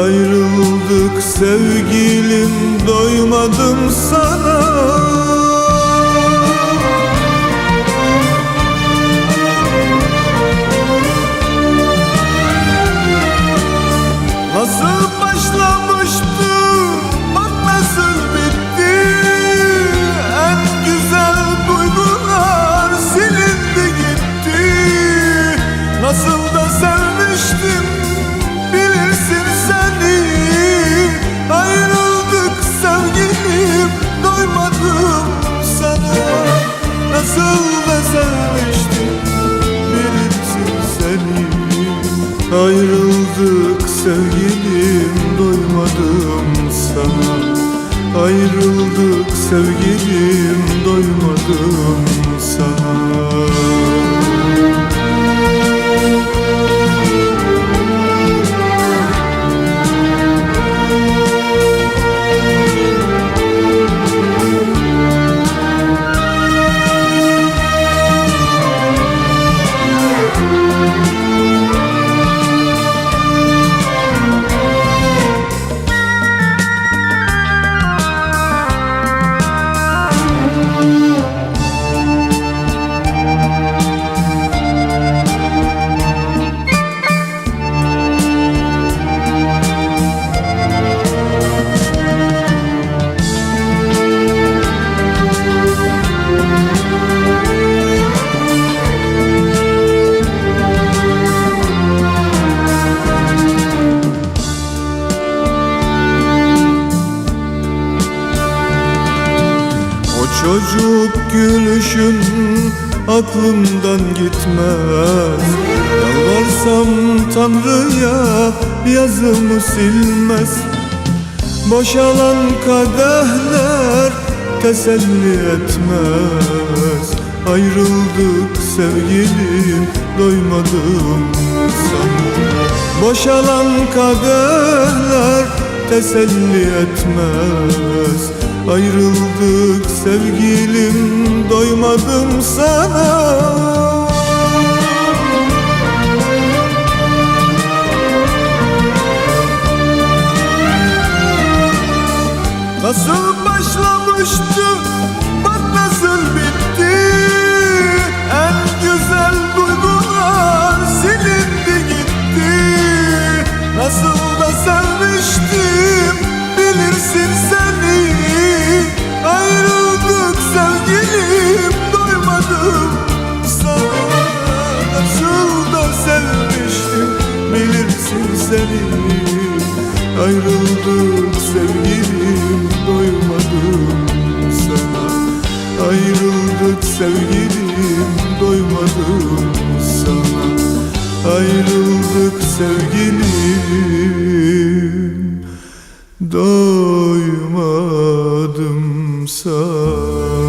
Ayrıldık sevgilim doymadım sana sevgilim doymadım sana. Ayrıldık sevgilim doymadım sana çocuk gülüşün aklımdan gitmez. Yalvarsam Tanrı'ya yazımı silmez. Boşalan kadehler teselli etmez. Ayrıldık sevgilim doymadım sana. Boşalan kadehler teselli etmez Ayrıldık sevgilim doymadım sana. Nasıl başlamıştı seni Ayrıldık sevgilim doymadım sana. Ayrıldık sevgilim doymadım sana. Ayrıldık sevgilim doymadım sana.